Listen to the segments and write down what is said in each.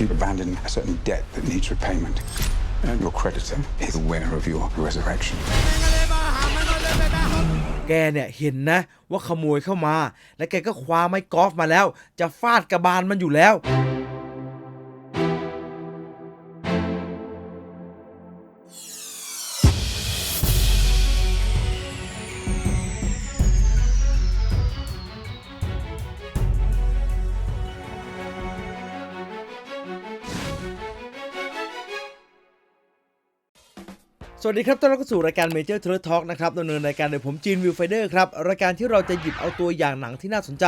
You've abandoned a certain debt that needs repayment. And your creditor is aware of your resurrection. แกเนี่ยเห็นนะว่าขโมยเข้ามา และแกก็คว้าไม้กอล์ฟมาแล้ว จะฟาดกระบาลมันอยู่แล้ว สวัสดีครับ ต้อนรับเข้าสู่รายการ Major t r a d Talk นะครับดำเนินรายการโดยผมจีนวิวไฟเดอร์ครับ รายการที่เราจะหยิบเอาตัวอย่างหนังที่น่าสนใจ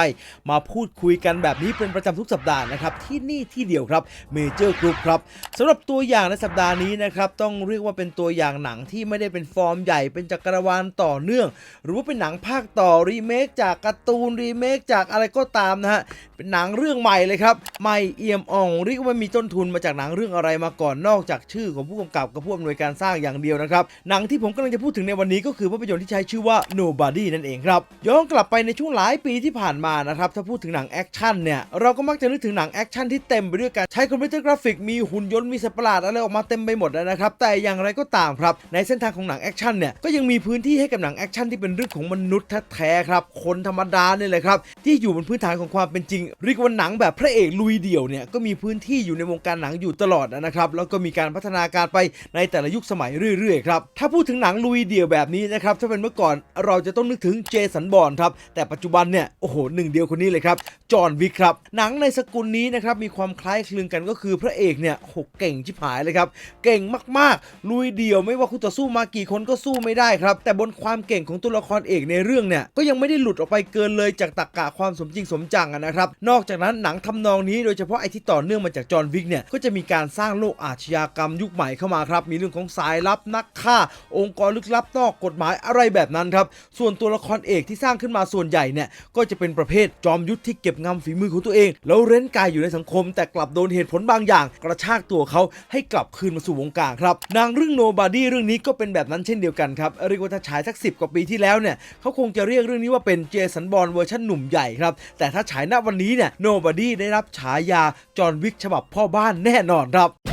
มาพูดคุยกันแบบนี้เป็นประจำทุกสัปดาห์นะครับ ที่นี่ที่เดียวครับ Major Group ครับสำหรับตัวอย่างในสัปดาห์นี้นะครับ ต้องเรียกว่าเป็นตัวอย่างหนังที่ไม่ได้เป็นฟอร์มใหญ่เป็นจักรวาลต่อเนื่อง หรือว่าเป็นหนังภาคต่อรีเมคจากการ์ตูนรีเมคจากอะไรก็ตามนะฮะเป็นหนังเรื่องใหม่เลยครับใหม่เอี่ยมอ่องเรียกว่ามีต้นทุนมาจากหนังเรื่องอะไรมาก่อนนอกจากชื่อของผู้กำกับกับผู้อำนวยการสร้างอย่างเดียวนะครับหนังที่ผมกำลังจะพูดถึงในวันนี้ก็คือภาพยนตร์ที่ใช้ชื่อว่า Nobody นั่นเองครับย้อนกลับไปในช่วงหลายปีที่ผ่านมานะครับถ้าพูดถึงหนังแอคชั่นเนี่ยเราก็มักจะนึกถึงหนังแอคชั่นที่เต็มไปด้วยการใช้คอมพิวเตอร์กราฟิกมีหุ่นยนต์มีสัตว์ประหลาดอะไรออกมาเต็มไปหมดนะครับแต่อย่างไรก็ตามครับในเส้นทางของหนังแอคชั่นเนี่ยก็ยังมีพื้นที่ให้กับหนังแอคชั่นที่เป็นเรื่องของมนุษย์แท้ๆครับคนธรรมดาเนี่ยแหละครับที่อยู่บนพื้นฐานของความเป็นจริงเรียกว่าหนังแบบพระเอกลุยเดี่ยวเนี่ยก็มีพื้นที่อยู่ในวงการหนังอยู่ตลอดนะครับแล้วก็มีการพัฒนาการไปในแต่ละยุคสมัยเรื่อยๆครับ ถ้าพูดถึงหนังลุยเดี่ยวแบบนี้นะครับ ถ้าเป็นเมื่อก่อนเราจะต้องนึกถึงเจสันบอนครับ แต่ปัจจุบันเนี่ย โอ้โหหนึ่งเดียวคนนี้เลยครับ จอห์นวิกครับ หนังในสกุลนี้นะครับ มีความคล้ายคลึงกันก็คือพระเอกเนี่ยโหเก่งชิบหายเลยครับ เก่งมากๆ ลุยเดี่ยวไม่ว่าคุณต่อสู้มากี่คนก็สู้ไม่ได้ครับ แต่บนความเก่งของตัวละครเอกในเรื่องเนี่ยก็ยังไม่ได้หลุดออกไปเกินเลยจากตรรกะความสมจริงสมจังนะครับ นอกจากนั้นหนังทำนองนี้โดยเฉพาะไอที่ต่อเนื่องมาจากจอห์นวิกเนี่ยก็จะมีการสร้างโลกอาชญากรรมยุคใหม่เข้ามาครับมีเรื่องของสายลับนักฆ่า องค์กรลึกลับนอกกฎหมายอะไรแบบนั้นครับ ส่วนตัวละครเอกที่สร้างขึ้นมาส่วนใหญ่เนี่ยก็จะเป็นประเภทจอมยุทธที่เก็บงำฝีมือของตัวเอง แล้วเร้นกายอยู่ในสังคม แต่กลับโดนเหตุผลบางอย่าง กระชากตัวเขาให้กลับคืนมาสู่วงการครับนางเรื่อง Nobody เรื่องนี้ก็เป็นแบบนั้นเช่นเดียวกันครับเรียกว่าถ้าฉายสักสิกว่าปีที่แล้วเนี่ยเขาคงจะเรียกเรื่องนี้ว่าเป็นเจสันบอลเวอร์ชันหนุ่มใหญ่ครับแต่ถ้าฉายณวันนี้เนี่ย Nobody ได้รับฉายาจอห์นวิกฉบับพ่อบ้านแน่นอนครับ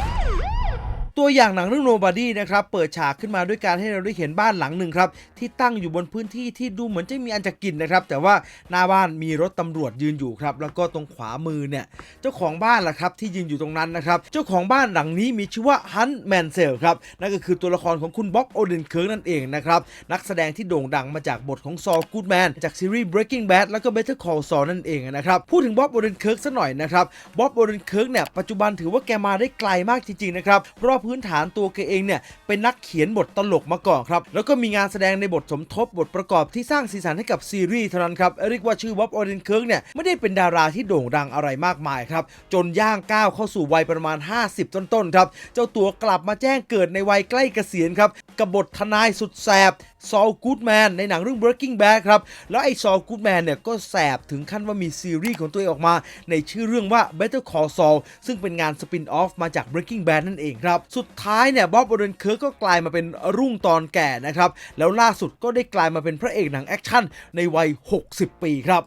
ตัวอย่างหนังเรื่อง Nobody นะครับเปิดฉากขึ้นมาด้วยการให้เราได้เห็นบ้านหลังหนึ่งครับที่ตั้งอยู่บนพื้นที่ที่ดูเหมือนจะมีอันจะกินนะครับแต่ว่าหน้าบ้านมีรถตำรวจยืนอยู่ครับแล้วก็ตรงขวามือเนี่ยเจ้าของบ้านล่ะครับที่ยืนอยู่ตรงนั้นนะครับเจ้าของบ้านหลังนี้มีชื่อว่าฮันแมนเซลครับนั่นก็คือตัวละครของคุณบ๊อบโอเดนเคิร์กนั่นเองนะครับนักแสดงที่โด่งดังมาจากบทของซอลกูดแมนจากซีรีส์ Breaking Bad แล้วก็ Better Call Saul นั่นเองนะครับพูดถึงบ๊อบโอเดนเคิร์กสักหน่อยนะครับบ๊อบโอเดนเคิร์กเนี่ยปัจจุบันถือว่าแกมาได้ไกลมากจริงๆนะครับเพราะพื้นฐานตัวแกเองเนี่ยเป็นนักเขียนบทตลกมาก่อนครับ แล้วก็มีงานแสดงในบทสมทบบทประกอบที่สร้างสีสันให้กับซีรีส์เท่านั้นครับเรียกว่าชื่อบ๊อบออเดนเคิร์กเนี่ยไม่ได้เป็นดาราที่โด่งดังอะไรมากมายครับ จนย่างก้าวเข้าสู่วัยประมาณ 50 ต้นๆครับ เจ้าตัวกลับมาแจ้งเกิดในวัยใกล้เกษียณครับกับบททนายสุดแสบ ซอลกูดแมนในหนังเรื่อง Breaking Bad ครับ แล้วไอ้ซอลกูดแมนเนี่ยก็แสบถึงขั้นว่ามีซีรีส์ของตัวเองออกมา ในชื่อเรื่องว่า Better Call Saul ซึ่งเป็นงานสปินออฟมาจาก Breaking Bad นั่นเองครับ สุดท้ายเนี่ยบ๊อบโอเดนเคิร์กก็กลายมาเป็นรุ่งตอนแก่นะครับ แล้วล่าสุดก็ได้กลายมาเป็นพระเอกหนังแอคชั่นในวัย 60 ปีครับ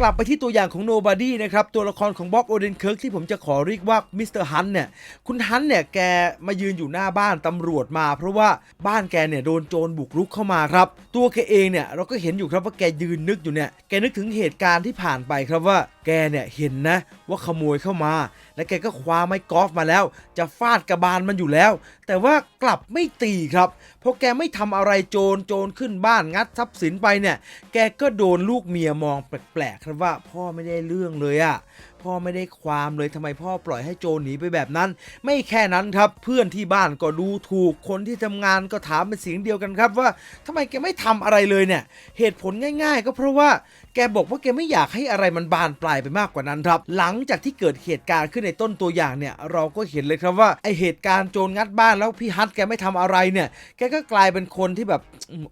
กลับไปที่ตัวอย่างของโนบาดี้นะครับตัวละครของบ๊อบโอเดนเคิร์กที่ผมจะขอเรียกว่ามิสเตอร์ฮันเนี่ยคุณฮันเนี่ยแกมายืนอยู่หน้าบ้านตำรวจมา เพราะว่าบ้านแกเนี่ยโดนโจรบุกรุกเข้ามาครับ ตัวแกเองเนี่ยเราก็เห็นอยู่ครับว่าแกยืนนึกอยู่เนี่ยแกนึกถึงเหตุการณ์ที่ผ่านไปครับว่า แกเนี่ยเห็นนะว่าขโมยเข้ามา และแกก็คว้าไม้กอล์ฟมาแล้ว จะฟาดกระบาลมันอยู่แล้ว แต่ว่ากลับไม่ตีครับ เพราะแกไม่ทำอะไรโจรโจรขึ้นบ้านงัดทรัพย์สินไปเนี่ย แกก็โดนลูกเมียมองแปลกๆครับว่าพ่อไม่ได้เรื่องเลยอะ พ่อไม่ได้ความเลยทำไมพ่อปล่อยให้โจรหนีไปแบบนั้น ไม่แค่นั้นครับ เพื่อนที่บ้านก็ดูถูกคนที่ทำงานก็ถามเป็นเสียงเดียวกันครับว่าทำไมแกไม่ทำอะไรเลยเนี่ย เหตุผลง่าย ๆ ก็เพราะว่าแกบอกว่าแกไม่อยากให้อะไรมันบานปลายไปมากกว่านั้นครับ หลังจากที่เกิดเหตุการณ์ขึ้นในต้นตัวอย่างเนี่ย เราก็เห็นเลยครับว่าไอเหตุการณ์โจรงัดบ้านแล้วพี่ฮัทแกไม่ทำอะไรเนี่ย แกก็กลายเป็นคนที่แบบ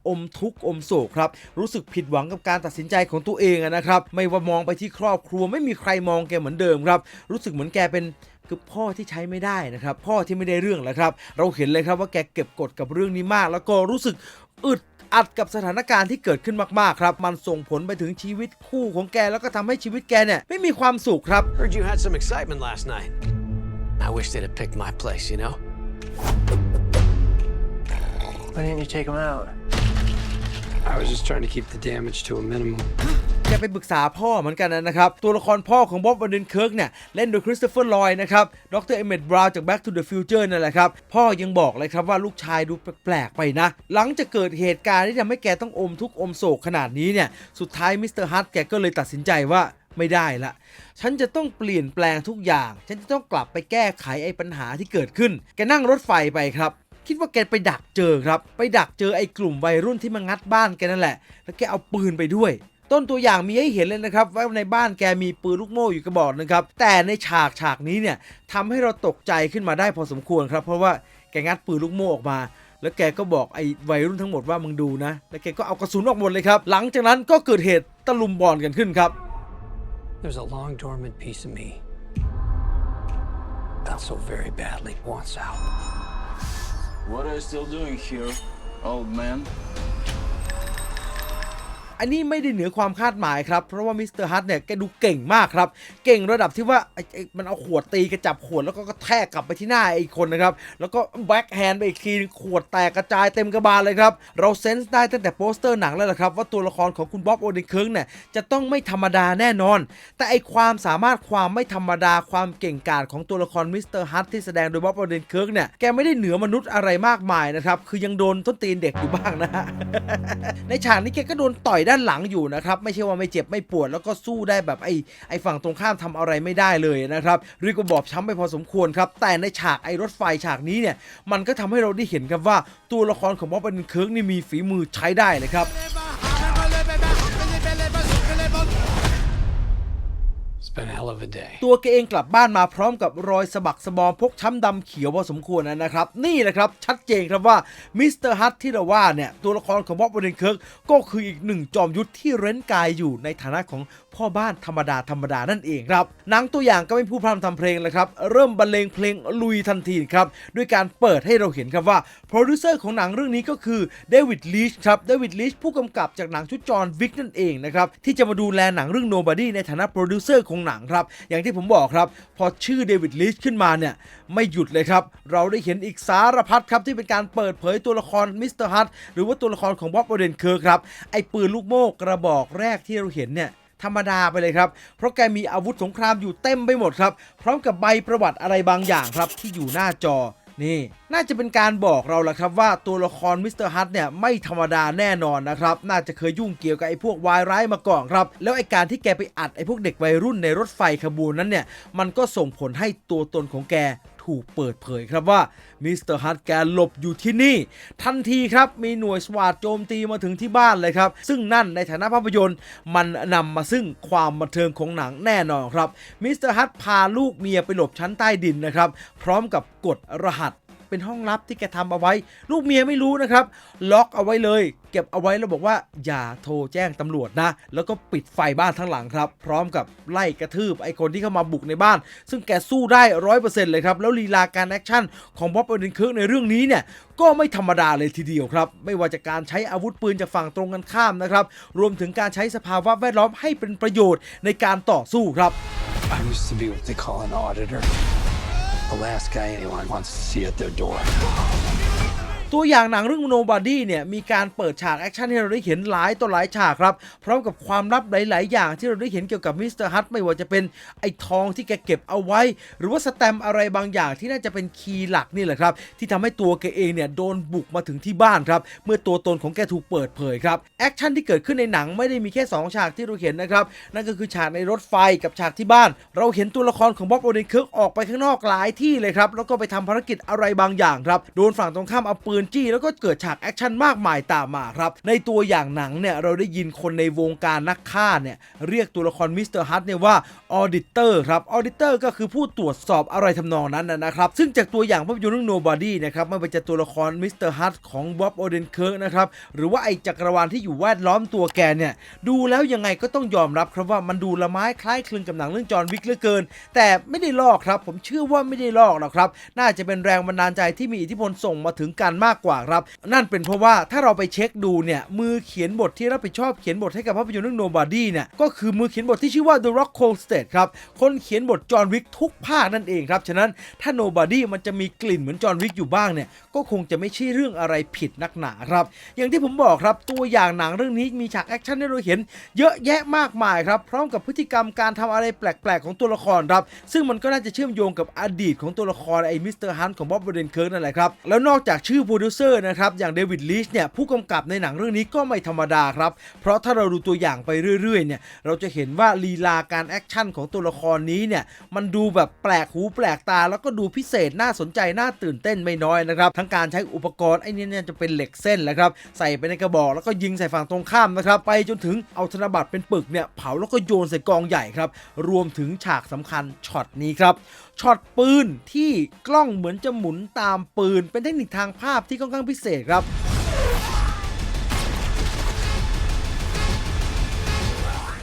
อมทุกข์อมโศกครับ รู้สึกผิดหวังกับการตัดสินใจของตัวเองนะครับ ไม่ว่ามองไปที่ครอบครัวไม่มีใครมองแกเหมือนเดิมครับ รู้สึกเหมือนแกเป็นคือพ่อที่ใช้ไม่ได้นะครับ พ่อที่ไม่ได้เรื่องแหละครับ เราเห็นเลยครับว่าแกเก็บกดกับเรื่องนี้มาก แล้วก็รู้สึกอึดอัดกับสถานการณ์ที่เกิดขึ้นมากๆครับ มันส่งผลไปถึงชีวิตคู่ของแกแล้วก็ทำให้ชีวิตแกเนี่ยไม่มีความสุขครับ Heard you had some excitement last night. I wish they'd have picked my place, you know? Why didn't you take him out? I was just trying to keep the damage to a minimum. แกไปปรึกษาพ่อเหมือนกันนะครับ ตัวละครพ่อของบ๊อบวันเดนเคิร์กเนี่ย เล่นโดยคริสโตเฟอร์ลอยนะครับ ดรเอเมดบราวน์จาก Back to the Future นั่นแหละครับ พ่อยังบอกเลยครับว่าลูกชายดูแปลกๆไปนะ หลังจากเกิดเหตุการณ์ที่ทำให้แกต้องอมทุกข์อมโศกขนาดนี้เนี่ย สุดท้ายมิสเตอร์ฮัตแกก็เลยตัดสินใจว่าไม่ได้ละ ฉันจะต้องเปลี่ยนแปลงทุกอย่าง ฉันจะต้องกลับไปแก้ไขไอ้ปัญหาที่เกิดขึ้น แกนั่งรถไฟไปครับ คิดว่าแกไปดักเจอครับ ไปดักเจอไอ้กลุ่มวัยรุ่นที่มางัดบ้านแกนั่นแหละ แล้วแกเอาปืนไปด้วย ต้นตัวอย่างมีให้เห็นเลยนะครับ ว่าในบ้านแกมีปืนลูกโม่อยู่กระบอกหนึงครับ แต่ในฉากฉากนี้เนี่ยทำให้เราตกใจขึ้นมาได้พอสมควรครับ เพราะว่าแกงัดปืนลูกโม่ออกมาแล้วแกก็บอกไอ้วัยรุ่นทั้งหมดว่ามึงดูนะ แล้วแกก็เอากระสุนออกหมดเลยครับ หลังจากนั้นก็เกิดเหตุตะลุมบอลกันขึ้นครับ There's a long dormant piece of me that so very badly wants out. What are you still doing here, old man? อันนี้ไม่ได้เหนือความคาดหมายครับ เพราะว่ามิสเตอร์ฮัตเนี่ยแกดูเก่งมากครับ เก่งระดับที่ว่าไอ้ไอ้มันเอาขวดตีกระจับขวดแล้วก็กระแทกกลับไปที่หน้าไอ้คนนะครับ แล้วก็แบ็คแฮนด์ไปอีกทีขวดแตกกระจายเต็มกระบาลเลยครับ เราเซนส์ได้ตั้งแต่โปสเตอร์หนังแล้วล่ะครับ ว่าตัวละครของคุณบ๊อบโอเดนเคิร์กเนี่ยจะต้องไม่ธรรมดาแน่นอน แต่ไอความสามารถความไม่ธรรมดาความเก่งกาจของตัวละครมิสเตอร์ฮัตที่แสดงโดยบ๊อบโอเดนเคิร์กเนี่ยแกไม่ได้เหนือมนุษย์อะไรมากมายนะครับคือยังโดนต้นตีนเด็กอยู่บ้างนะฮะในฉากนี้แกก็โดนต่อยด้านหลังอยู่นะครับ ไม่ใช่ว่าไม่เจ็บไม่ปวด แล้วก็สู้ได้แบบไอ้ไอ้ฝั่งตรงข้ามทำอะไรไม่ได้เลยนะครับเรียกว่าบอบช้ำไปพอสมควรครับ แต่ในฉากไอ้รถไฟฉากนี้เนี่ย มันก็ทำให้เราได้เห็นครับว่าตัวละครของบอบเป็นเคิร์กนี่มีฝีมือใช้ได้เลยครับ ตัวแกเองกลับบ้านมาพร้อมกับรอยสะบักสะบอมพกช้ำดำเขียวพอสมควรนะครับ นี่แหละครับ ชัดเจนครับว่ามิสเตอร์ฮัตที่เราว่าเนี่ย ตัวละครของบ๊อบเดนเคิร์กก็คืออีกหนึ่งจอมยุทธที่เร้นกายอยู่ในฐานะของ พ่อบ้านธรรมดาธรรมดานั่นเองครับหนังตัวอย่างก็ไม่พูดพร่ำทำเพลงเลยครับ เริ่มบรรเลงเพลงลุยทันทีครับ ด้วยการเปิดให้เราเห็นครับว่าโปรดิวเซอร์ของหนังเรื่องนี้ก็คือเดวิดลีชครับเดวิดลีชผู้กำกับจากหนังชุดจอห์นวิกนั่นเองนะครับ ที่จะมาดูแลหนังเรื่อง Nobody ในฐานะโปรดิวเซอร์ของหนังครับ อย่างที่ผมบอกครับ พอชื่อเดวิดลีชขึ้นมาเนี่ย ไม่หยุดเลยครับ เราได้เห็นอีกสารพัดครับที่เป็นการเปิดเผยตัวละครมิสเตอร์ฮัตหรือว่าตัวละครของบ๊อบโอเดนเคิร์ครับไอปืนลูกโม่กระบอกแรกที่เราเห็นเนี่ย ธรรมดาไปเลยครับ เพราะแกมีอาวุธสงครามอยู่เต็มไปหมดครับ พร้อมกับใบประวัติอะไรบางอย่างครับที่อยู่หน้าจอนี่น่าจะเป็นการบอกเราละครับว่าตัวละครมิสเตอร์ฮัตเนี่ยไม่ธรรมดาแน่นอนนะครับ น่าจะเคยยุ่งเกี่ยวกับไอ้พวกวายร้ายมาก่อนครับ แล้วไอ้การที่แกไปอัดไอ้พวกเด็กวัยรุ่นในรถไฟขบวนนั้นเนี่ย มันก็ส่งผลให้ตัวตนของแก ถูกเปิดเผยครับว่ามิสเตอร์ฮัตแกหลบอยู่ที่นี่ ทันทีครับ มีหน่วยสวาดโจมตีมาถึงที่บ้านเลยครับ ซึ่งนั่นในฐานะภาพยนตร์ มันนำมาซึ่งความบันเทิงของหนังแน่นอนครับมิสเตอร์ฮัตพาลูกเมียไปหลบชั้นใต้ดินนะครับ พร้อมกับกดรหัส เป็นห้องลับที่แกทำเอาไว้ ลูกเมียไม่รู้นะครับ ล็อกเอาไว้เลย เก็บเอาไว้แล้วบอกว่าอย่าโทรแจ้งตำรวจนะ แล้วก็ปิดไฟบ้านทั้งหลังครับ พร้อมกับไล่กระทืบไอ้คนที่เข้ามาบุกในบ้าน ซึ่งแกสู้ได้ร้อยเปอร์เซ็นต์เลยครับ แล้วลีลาการแอคชั่นของบ๊อบเอเดนเคิร์กในเรื่องนี้เนี่ยก็ไม่ธรรมดาเลยทีเดียวครับ ไม่ว่าจะการใช้อาวุธปืนจากฝั่งตรงกันข้ามนะครับ รวมถึงการใช้สภาวะแวดล้อมให้เป็นประโยชน์ในการต่อสู้ครับ I used to be what they call an auditor. The last guy anyone wants to see at their door. ตัวอย่างหนังเรื่อง Nobody เนี่ยมีการเปิดฉากแอคชั่นให้เราได้เห็นหลายต่อหลายฉากครับพร้อมกับความลับหลาย ๆ อย่างที่เราได้เห็นเกี่ยวกับมิสเตอร์ฮัตไม่ว่าจะเป็นไอ้ทองที่แกเก็บเอาไว้ หรือว่าสแตมอะไรบางอย่างที่น่าจะเป็นคีย์หลักนี่แหละครับ ที่ทำให้ตัวแกเองเนี่ยโดนบุกมาถึงที่บ้านครับ เมื่อตัวตนของแกถูกเปิดเผยครับแอคชั่นที่เกิดขึ้นในหนังไม่ได้มีแค่ 2 ฉากที่เราเห็นนะครับนั่นก็คือฉากในรถไฟกับฉากที่บ้าน เราเห็นตัวละครของบ๊อบโอเดนเคิร์กออกไปข้างนอกหลายที่เลยครับแล้วก็ไปทำภารกิจอะไรบางอย่างครับโดนฝั่งตรงข้ามเอาปืนจี้แล้วก็เกิดฉากแอคชั่นมากมายตามมาครับ ในตัวอย่างหนังเนี่ยเราได้ยินคนในวงการนักฆ่าเนี่ยเรียกตัวละครมิสเตอร์ฮัตเนี่ยว่าออดิเตอร์ครับออดิเตอร์ก็คือผู้ตรวจสอบอะไรทำนองนั้นนะครับ ซึ่งจากตัวอย่างภาพยนตร์เรื่อง Nobody นะครับไม่ว่าจะตัวละครมิสเตอร์ฮัตของบ๊อบโอเดนเคิร์กนะครับหรือว่าไอจักรวาลที่อยู่แวดล้อมตัวแกเนี่ยดูแล้วยังไงก็ต้องยอมรับครับว่ามันดูละไม้คล้ายคลึงกับหนังเรื่องจอห์นวิกเหลือเกิน แต่ไม่ได้ลอกครับ ผมเชื่อว่าไม่ได้ลอกหรอกครับ น่าจะเป็นแรงบันดาลใจที่มีอิทธิพลส่งมาถึงกันมากากกว่าครับ นั่นเป็นเพราะว่าถ้าเราไปเช็คดูเนี่ยมือเขียนบทที่รับผิดชอบเขียนบทให้กับภาพยนตร์เรื่อง Nobody เนี่ยก็คือมือเขียนบทที่ชื่อว่า The Rock Colsted ครับคนเขียนบทจอห์นวิกทุกภาคนั่นเองครับฉะนั้นถ้า Nobody มันจะมีกลิ่นเหมือนจอห์นวิกอยู่บ้างเนี่ยก็คงจะไม่ใช่เรื่องอะไรผิดนักหนาครับ อย่างที่ผมบอกครับตัวอย่างหนังเรื่องนี้มีฉากแอคชั่นให้เราเห็นเยอะแยะมากมายครับพร้อมกับพฤติกรรมการทำอะไรแปลกๆ ของตัวละครครับซึ่งมันก็น่าจะเชื่อมโยงกับอดีตของตัวละครไอ้มิสเตอร์ฮันของบ๊อบเบเดนเคิร์กนั่นแหละครับแล้วนอกจากชื่อโปรดิวเซอร์นะครับอย่างเดวิดลีชเนี่ยผู้กำกับในหนังเรื่องนี้ก็ไม่ธรรมดาครับ เพราะถ้าเราดูตัวอย่างไปเรื่อยๆเนี่ยเราจะเห็นว่าลีลาการแอคชั่นของตัวละครนี้เนี่ยมันดูแบบแปลกหูแปลกตา แล้วก็ดูพิเศษน่าสนใจน่าตื่นเต้นไม่น้อยนะครับ ทั้งการใช้อุปกรณ์ไอ้นี่เนี่ยจะเป็นเหล็กเส้นแหละครับใส่ไปในกระบอกแล้วก็ยิงใส่ฝั่งตรงข้ามนะครับไปจนถึงเอาธนบัตรเป็นปึกเนี่ยเผาแล้วก็โยนใส่กองใหญ่ครับรวมถึงฉากสำคัญช็อตนี้ครับช็อตปืนที่กล้องเหมือนจะหมุนตามปืน เป็นเทคนิคทางภาพที่ค่อนข้างพิเศษครับ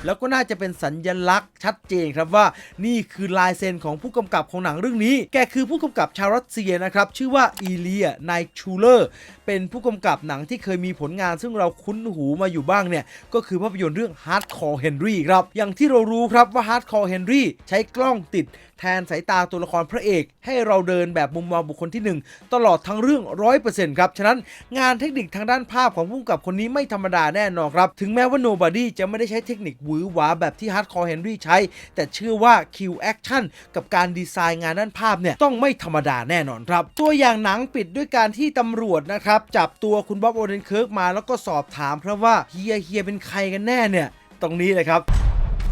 แล้วก็น่าจะเป็นสัญญลักษณ์ชัดเจนครับว่านี่คือลายเซ็นของผู้กำกับของหนังเรื่องนี้ แกคือผู้กำกับชาวรัสเซียนะครับ ชื่อว่าอีเลียไนชูเลอร์ เป็นผู้กำกับหนังที่เคยมีผลงาน ซึ่งเราคุ้นหูมาอยู่บ้างเนี่ย ก็คือภาพยนตร์เรื่อง Hardcore Henry ครับ อย่างที่เรารู้ครับว่า Hardcore Henry ใช้กล้องติดแทนสายตาตัวละครพระเอก ให้เราเดินแบบมุมมองบุคคลที่ 1 ตลอดทั้งเรื่อง 100%ครับ ฉะนั้นงานเทคนิคทางด้านภาพของผู้กำกับคนนี้ไม่ธรรมดาแน่นอนครับ ถึงแม้ว่า Nobody จะไม่ได้ใช้เทคนิคหวือหวาแบบที่ Hardcore Henry ใช้ แต่เชื่อว่า Q Action กับการดีไซน์งานด้านภาพเนี่ยต้องไม่ธรรมดาแน่นอนครับ ตัวอย่างหนังปิดด้วยการที่ตำรวจนะครับจับตัวคุณบ๊อบโอเดนเคิร์กมาแล้วก็สอบถามเพราะว่าเฮียเฮียเป็นใครกันแน่เนี่ย ตรงนี้เลยครับ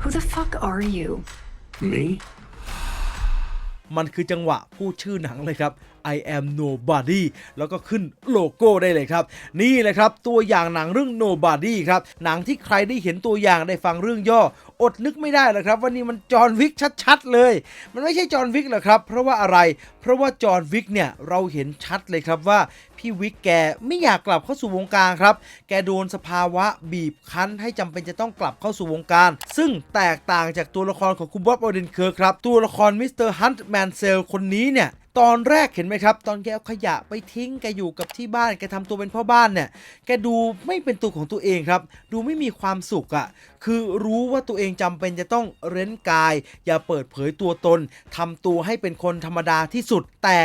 Who the fuck are you? Me? มันคือจังหวะพูดชื่อหนังเลยครับ I am nobody แล้วก็ขึ้นโลโก้ได้เลยครับ นี่แหละครับ ตัวอย่างหนังเรื่อง nobody ครับ หนังที่ใครได้เห็นตัวอย่างได้ฟังเรื่องย่อ อดนึกไม่ได้เลยครับว่านี่มันจอห์นวิกชัดๆเลย มันไม่ใช่จอห์นวิกหรอกครับ เพราะว่าอะไร เพราะว่าจอห์นวิกเนี่ยเราเห็นชัดเลยครับว่าพี่วิกแกไม่อยากกลับเข้าสู่วงการครับ แกโดนสภาวะบีบคั้นให้จำเป็นจะต้องกลับเข้าสู่วงการ ซึ่งแตกต่างจากตัวละครของคุณบ๊อบโอเดนเคิร์ครับ ตัวละครมิสเตอร์ฮันต์แมนเซลคนนี้เนี่ย ตอนแรกเห็นไหมครับ ตอนแกเอาขยะไปทิ้งแกอยู่กับที่บ้านแกทำตัวเป็นพ่อบ้านเนี่ยแกดูไม่เป็นตัวของตัวเองครับ ดูไม่มีความสุขอะ่ะคือรู้ว่าตัวเองจำเป็นจะต้องเร้นกาย อย่าเปิดเผยตัวตนทำตัวให้เป็นคนธรรมดาที่สุดแต่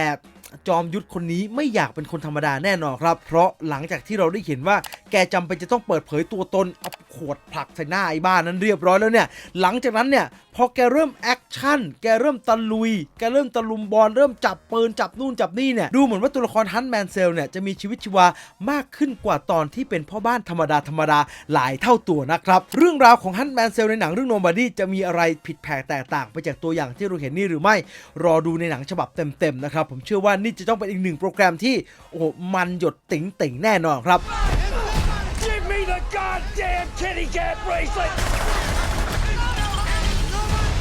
จอมยุทธคนนี้ไม่อยากเป็นคนธรรมดาแน่นอนครับ เพราะหลังจากที่เราได้เห็นว่าแกจำเป็นจะต้องเปิดเผยตัวตนเอา ขวดผลักใส่หน้าไอ้บ้านนั้นเรียบร้อยแล้วเนี่ย หลังจากนั้นเนี่ยพอแกเริ่มแอคชั่น แกเริ่มตะลุย แกเริ่มตะลุมบอล เริ่มจับปืนจับนู่นจับนี่เนี่ย ดูเหมือนว่าตัวละครฮันแมนเซลเนี่ยจะมีชีวิตชีวามากขึ้นกว่าตอนที่เป็นพ่อบ้านธรรมดาธรรมดาหลายเท่าตัวนะครับ เรื่องราวของฮันแมนเซลในหนังเรื่องโนบ o ดี้จะมีอะไรผิดแผกแตกต่าง ไปจากตัวอย่างที่เราเห็นนี่หรือไม่ รอดูในหนังฉบับเต็มๆนะครับ ผมเชื่อว่านี่จะต้องเป็นอีกหนึ่งโปรแกรมที่โอ้โหมันหยดติ๋งๆแน่นอนครับ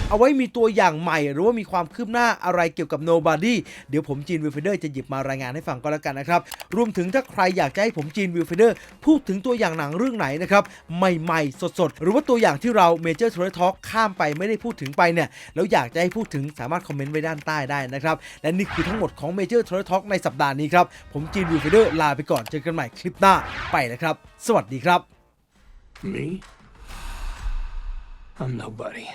เอาไว้มีตัวอย่างใหม่หรือว่ามีความคืบหน้าอะไรเกี่ยวกับ Nobody เดี๋ยวผมจีนวิวเฟเดอร์จะหยิบมารายงานให้ฟังก็แล้วกันนะครับ รวมถึงถ้าใครอยากจะให้ผมจีนวิวเฟเดอร์พูดถึงตัวอย่างหนังเรื่องไหนนะครับ ใหม่ๆ สดๆ หรือว่าตัวอย่างที่เรา Major t o r y Talk ข้ามไปไม่ได้พูดถึงไปเนี่ย แล้วอยากจะให้พูดถึงสามารถคอมเมนต์ไว้ด้านใต้ได้นะครับ และนี่คือทั้งหมดของ Major t o r y Talk ในสัปดาห์นี้ครับผมจีนวิวเฟเดอร์ลาไปก่อนเจอกันใหม่คลิปหน้าไปนะครับ สวัสดีครับ Me? I'm nobody.